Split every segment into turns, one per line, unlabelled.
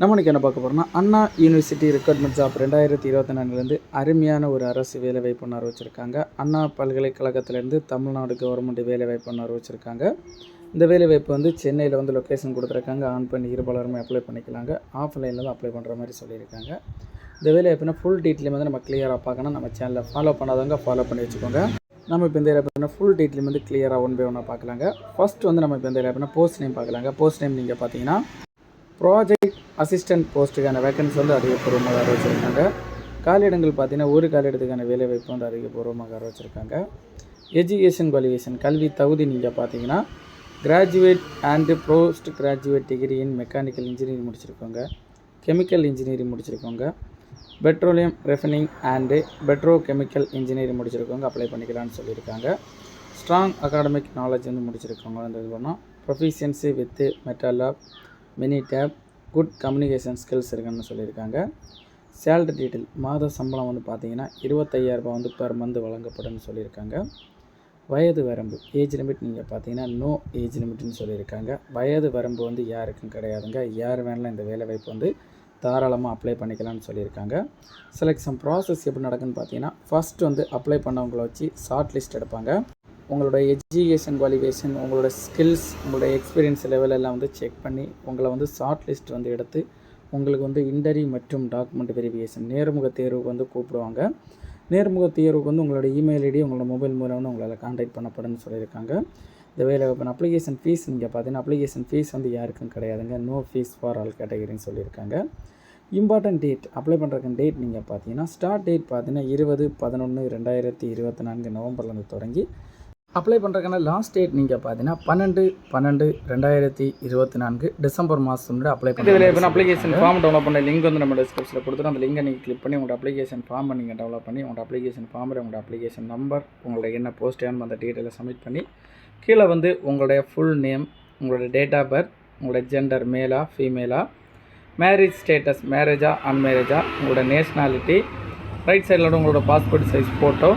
நம்ம என்ன பார்க்க போகிறோம்னா அண்ணா யூனிவர்சிட்டி ரெக்ரூட்மெண்ட் ஜாப் ரெண்டாயிரத்தி இருபத்தி நாலுலேருந்து அருமையான ஒரு அரசு வேலைவாய்ப்பு அறிவிச்சிருக்காங்க. அண்ணா பல்கலைக்கழகத்திலேருந்து தமிழ்நாடு கவர்மெண்ட் வேலைவாய்ப்பு அறிவிச்சிருக்காங்க. இந்த வேலைவாய்ப்பு வந்து சென்னையில் வந்து லொக்கேஷன் கொடுத்துருக்காங்க. ஆன் பண்ணி இருபாலருமே அப்ளை பண்ணிக்கலாங்க. ஆஃப்லைனில் தான் அப்ளை பண்ணுற மாதிரி சொல்லியிருக்காங்க. இந்த வேலைவாய்ப்புனா ஃபுல் டீட்டெயில் வந்து நம்ம கிளியராக பார்க்கணும் நம்ம சேனலை ஃபாலோ பண்ணாதவங்க ஃபாலோ பண்ணி வச்சுக்கோங்க. நம்ம இப்போ இந்த வேலைவாய்ப்புனா ஃபுல் டீட்டெயில் வந்து கிளியராக ஒன் பை ஒன்னாக பார்க்கலாங்க. ஃபஸ்ட் வந்து நம்ம இப்போ இந்த வேலைவாய்ப்புனா போஸ்ட் நேம் பார்க்கலாங்க. போஸ்ட் நேம் நீங்கள் பார்த்தீங்கன்னா ப்ராஜெக்ட் அசிஸ்டன்ட் போஸ்ட்டுக்கான வேக்கன்சி வந்து அதிகப்பூர்வமாக அறிவிச்சிருக்காங்க. காலியிடங்கள் பார்த்தீங்கன்னா ஒரு காலியிடத்துக்கான வேலைவாய்ப்பு வந்து அதிகபூர்வமாக அறிவிச்சிருக்காங்க. எஜுகேஷன் குவாலிஃபிகேஷன் கல்வி தகுதி நீங்கள் பார்த்தீங்கன்னா graduate and post graduate degree in mechanical engineering முடிச்சிருக்கோங்க. Chemical engineering முடிச்சிருக்கோங்க. Petroleum refining and petrochemical engineering முடிச்சிருக்கவங்க apply பண்ணிக்கலாம்னு சொல்லியிருக்காங்க. ஸ்ட்ராங் அகாடமிக் நாலேஜ் வந்து முடிச்சிருக்கவங்க வந்து இது பண்ணோம். Proficiency with of mini tab good communication skills இருக்குன்னு சொல்லியிருக்காங்க. சேலரி டீட்டெயில் மாத சம்பளம் வந்து பார்த்தீங்கன்னா இருபத்தையாயிரரூபா வந்து பெர் மந்த் வழங்கப்படும்னு சொல்லியிருக்காங்க. வயது வரம்பு ஏஜ் லிமிட் நீங்கள் பார்த்தீங்கன்னா நோ ஏஜ் லிமிட்னு சொல்லியிருக்காங்க. வயது வரம்பு வந்து யாருக்கும் கிடையாதுங்க. யார் வேணாலும் இந்த வேலைவாய்ப்பு வந்து தாராளமாக அப்ளை பண்ணிக்கலாம்னு சொல்லியிருக்காங்க. செலெக்ஷன் ப்ராசஸ் எப்படி நடக்குன்னு பார்த்தீங்கன்னா ஃபஸ்ட் வந்து அப்ளை பண்ணவங்கள வச்சு ஷார்ட் லிஸ்ட் எடுப்பாங்க. உங்களோட எஜுகேஷன் குவாலிஃபிகேஷன் உங்களோட ஸ்கில்ஸ் உங்களோட எக்ஸ்பீரியன்ஸ் லெவல் எல்லாம் வந்து செக் பண்ணி உங்களை வந்து ஷார்ட் லிஸ்ட் வந்து எடுத்து உங்களுக்கு வந்து இன்டர்வியூ மற்றும் டாக்குமெண்ட் வெரிஃபிகேஷன் நேர்முக தேர்வுக்கு வந்து கூப்பிடுவாங்க. நேர்முக தேர்வுக்கு வந்து உங்களோட இமெயில் ஐடி உங்களோட மொபைல் மூலம் வந்து உங்களால் காண்டாக்ட் பண்ணப்படும்னு சொல்லியிருக்காங்க. இந்த வேலை வாய்ப்பு அப்ளிகேஷன் ஃபீஸ் நீங்கள் பார்த்தீங்கன்னா அப்ளிகேஷன் ஃபீஸ் வந்து யாருக்கும் கிடையாதுங்க. நோ ஃபீஸ் ஃபார் ஆல் கேட்டகரின்னு சொல்லியிருக்காங்க. இம்பார்ட்டன்ட் டேட் அப்ளை பண்ணுறக்கு டேட் நீங்கள் பார்த்தீங்கன்னா ஸ்டார்ட் டேட் பார்த்தீங்கன்னா இருபது பதினொன்று ரெண்டாயிரத்தி இருபத்தி நான்கு நவம்பர்லேருந்து தொடங்கி அப்ளை பண்ணுறதுக்கான லாஸ்ட் டேட் நீங்கள் பார்த்தீங்கன்னா பன்னெண்டு பன்னெண்டு ரெண்டாயிரத்தி இருபத்தி நான்கு டிசம்பர் மாதம் அப்ளை பண்ணி இதில் அப்ளிகேஷன் ஃபார்ம் டெவலப் பண்ண லிங்க் வந்து நம்ம டிஸ்கிரிப்ஷனில் கொடுத்துட்டு அந்த லிங்கை நீங்கள் கிளிக் பண்ணி உங்களோட அப்ளிகேஷன் ஃபார்மை நீங்கள் டெவலப் பண்ணி உங்களோட அப்ளிகேஷன் ஃபார்மில் உங்களோட அப்ளிகேஷன் நம்பர் உங்களோட என்ன போஸ்ட் ஏன் அந்த டீட்டெயிலை சப்மிட் பண்ணி கீழே வந்து உங்களுடைய ஃபுல் நேம் உங்களோட டேட் ஆஃப் பர்த் உங்களோட ஜெண்டர் மேலா ஃபீமேலா மேரேஜ் ஸ்டேட்டஸ் மேரேஜா அன்மேரேஜா உங்களோட நேஷ்னாலிட்டி ரைட் சைடில் உங்களோட பாஸ்போர்ட் சைஸ் ஃபோட்டோ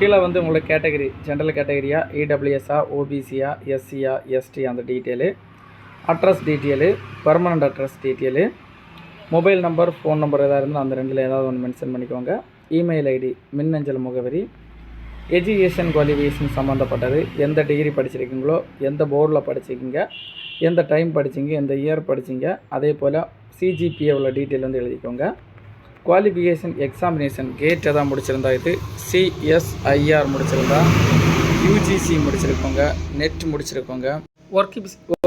கீழே வந்து உங்களோட கேட்டகரி ஜென்ரல் கேட்டகரியா இடபிள்யூஎஸ்ஆ ஓபிசியா எஸ்சியா எஸ்டி அந்த detail address detail permanent address detail mobile number phone number எதாவது இருந்தால் அந்த ரெண்டில் ஏதாவது ஒன்று மென்ஷன் பண்ணிக்கோங்க. இமெயில் ஐடி மின்னஞ்சல் முகவரி எஜுகேஷன் குவாலிஃபிகேஷன் சம்மந்தப்பட்டது எந்த டிகிரி படிச்சிருக்கீங்களோ எந்த போர்டில் படிச்சிருக்கீங்க எந்த டைம் படிச்சிங்க எந்த இயர் படிச்சிங்க அதே போல் சிஜிபிஏ உள்ள டீட்டெயில் வந்து எழுதிக்கோங்க. குவாலிஃபிகேஷன் எக்ஸாமினேஷன் கேட் எதாவது முடிச்சிருந்தா இது சிஎஸ்ஐஆர் முடிச்சிருந்தா யூஜிசி முடிச்சிருக்கோங்க நெட் முடிச்சிருக்கோங்க. ஒர்க்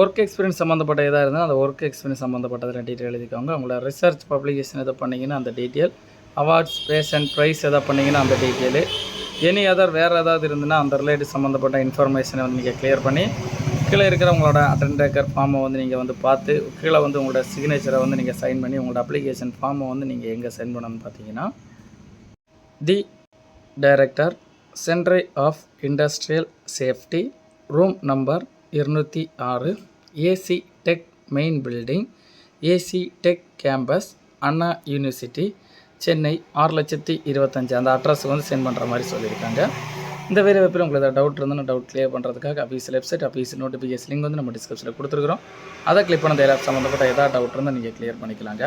ஒர்க் எக்ஸ்பீரியன்ஸ் சம்மந்தப்பட்ட எதாக இருந்தால் அந்த ஒர்க் எக்ஸ்பீரியன்ஸ் சம்மந்தப்பட்டதில் டீட்டெயில் எழுதிக்கோங்க. உங்களோட ரிசர்ச் பப்ளிகேஷன் எதை பண்ணிங்கன்னா அந்த டீட்டெயில் அவார்ட்ஸ் பேஷன் ப்ரைஸ் எதாவது பண்ணிங்கன்னா அந்த டீட்டெயிலு எனி அதர் வேறு ஏதாவது இருந்துன்னா அந்த ரிலேட்டட் சம்மந்தப்பட்ட இன்ஃபர்மேஷனை வந்து நீங்கள் கிளியர் பண்ணி கீழே இருக்கிறவங்களோட அட்டன் அட்டன்டேக்கர் ஃபார்மை வந்து நீங்கள் வந்து பார்த்து கீழே வந்து உங்களோட சிக்னேச்சரை வந்து நீங்கள் சைன் பண்ணி உங்களோட அப்ளிகேஷன் ஃபார்மை வந்து நீங்கள் எங்கே சென்ட் பண்ணணும்னு பார்த்தீங்கன்னா the director சென்ட்ரை of industrial safety room number இருநூற்றி ஆறு AC tech main building AC tech campus Anna university Chennai ஆறு லட்சத்தி இருபத்தஞ்சி. அந்த அட்ரஸுக்கு வந்து சென்ட் பண்ணுற மாதிரி சொல்லியிருக்காங்க. இந்த வேலை வாய்ப்பில் உங்களுக்கு ஏதாவது டவுட் இருந்தால் டவுட் கிளியர் பண்ணுறதுக்காக official website official notification link வந்து நம்ம டிஸ்கிரிப்ஷனில் கொடுத்துருக்குறோம். அதை கிளிக் பண்ண தேவை சம்மந்தப்பட்ட ஏதாவது டவுட் இருந்தால் நீங்கள் கிளியர் பண்ணிக்கலாங்க.